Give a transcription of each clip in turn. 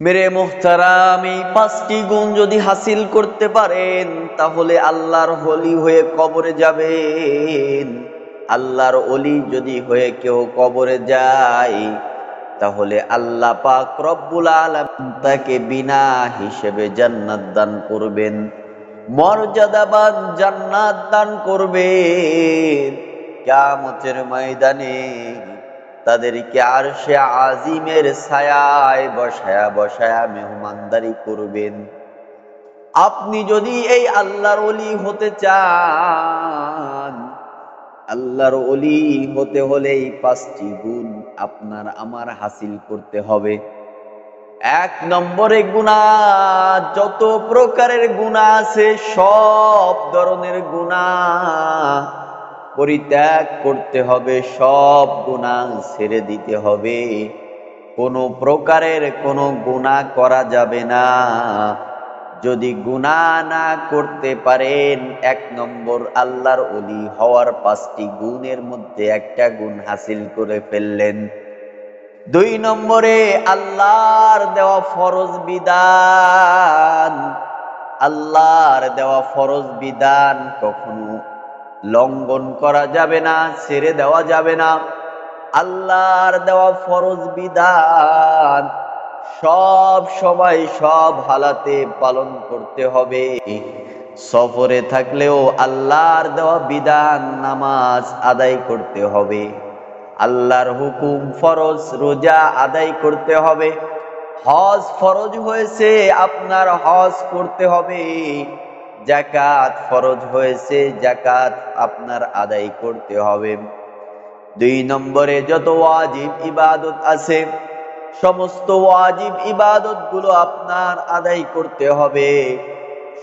মেরে মোহতারাম এই পাঁচটি গুণ যদি হাসিল করতে পারেন, তাহলে আল্লাহর হলি হয়ে কবরে যাবেন। আল্লাহর অলি যদি হয়ে কেউ কবরে যায়, তাহলে আল্লাহ পাক রব্বুল আলামিন তাকে বিনা হিসেবে জান্নাত দান করবেন, মর্যাদাবান জান্নাত দান করবেন। কিয়ামতের ময়দানে তাদেরকে আর সে আজিমের ছায়ায় বসায়া বসায়া মেহমানদারি করবেন। আপনি যদি এই আল্লাহর অলি হতে চান, আল্লাহর অলি হতে হলে এই পাঁচটি গুণ আপনার আমার হাসিল করতে হবে। এক নম্বরে গুণা, যত প্রকারের গুণা আছে, সব ধরনের গুণা পরিত্যাগ করতে হবে, সব গুণা ছেড়ে দিতে হবে। কোনো প্রকারের কোনো গুণা করা যাবে না। যদি গুণা না করতে পারেন, এক নম্বর আল্লাহর অলি হওয়ার পাঁচটি গুণের মধ্যে একটা গুণ হাসিল করে ফেললেন। দুই নম্বরে আল্লাহর দেওয়া ফরজ বিধান। আল্লাহর দেওয়া ফরজ বিধান কখনো লঙ্ঘন করা যাবে না, ছেড়ে দেওয়া যাবে না। আল্লাহর দেওয়া ফরজ বিধান, সব সময় সব হালাতে পালন করতে হবে। সফরে থাকলেও আল্লাহর দেওয়া বিধান নামাজ আদায় করতে হবে। আল্লাহর হুকুম ফরজ, রোজা আদায় করতে হবে। হজ ফরজ হয়েছে, আপনার হজ করতে হবে। জাকাত ফরজ হয়েছে জাকাত আপনার আদায় করতে হবে। দুই নম্বরে যত ওয়াজিব ইবাদত আছে, সমস্ত ওয়াজিব ইবাদতগুলো আপনার আদায় করতে হবে।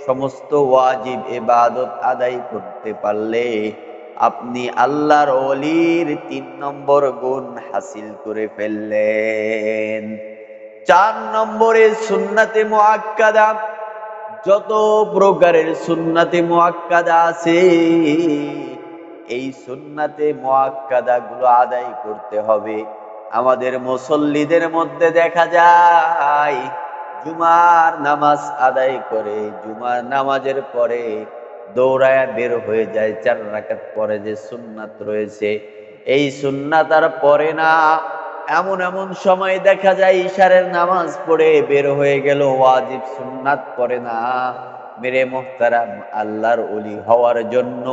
সমস্ত ওয়াজিব ইবাদত আদায় করতে পারলে আপনি আল্লাহর অলির তিন নম্বর গুণ হাসিল করে ফেললেন। চার নম্বরে সুন্নাতে মুআক্কাদা যত প্রকারের সুন্নাতে মুআক্কাদা আছে, এই সুন্নাতে মুআক্কাদা গুলো আদায় করতে হবে। আমাদের মুসল্লিদের মধ্যে দেখা যায়, জুমার নামাজ আদায় করে, জুমার নামাজের পরে দৌড়ায়া বের হয়ে যায় চার রাকাত পরে যে সুন্নাত রয়েছে। এই সুন্নাত আর পরে না এমন এমন সময় দেখা যায় ইশারের নামাজ পড়ে বের হয়ে গেল, ওয়াজিব সুন্নাত পড়ে না। মেরে মোহতারাম আল্লাহর অলি হওয়ার জন্য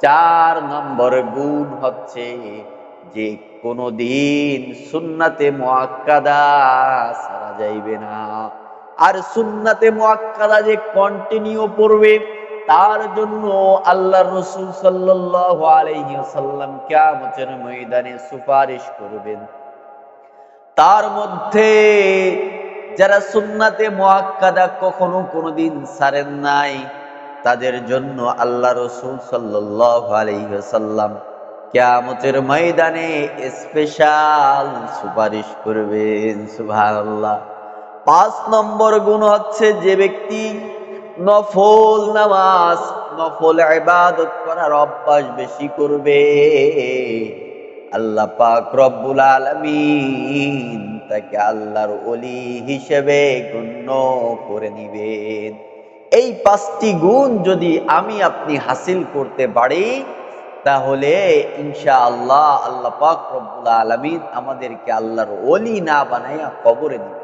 চার নম্বর গুণ হচ্ছে যে কোনো দিন সুন্নাতে মোয়াক্কাদা সারা যাইবে না। আর সুন্নাতে মোয়াক্কাদা যে কন্টিনিউ পড়বে, তার জন্য আল্লাহ রসুল সাল্লাহ আলাইসাল্লাম কিয়ামতের ময়দানে সুপারিশ করবেন। তার মধ্যে যারা সুন্নাতে মোয়াক্কাদা কখনো কোনোদিন সারেন নাই, তাদের জন্য আল্লাহ রসুল আলাইসাল্লাম কেয়ামতের ময়দানে স্পেশাল সুপারিশ করবেন, সুবহানাল্লাহ। পাঁচ নম্বর গুণ হচ্ছে যে ব্যক্তি নফল নামাজ, নফল ইবাদত করার অভ্যাস বেশি করবে। আল্লাহ পাক রব্বুল আলমিন তাকে আল্লাহর অলি হিসেবে গণ্য করে নিবেন। এই পাঁচটি গুণ যদি আমি আপনি হাসিল করতে পারি, তাহলে ইনশা আল্লাহ আল্লাহ পাক রব্বুল আলমিন আমাদেরকে আল্লাহর অলি না বানাইয়া কবরে দিবে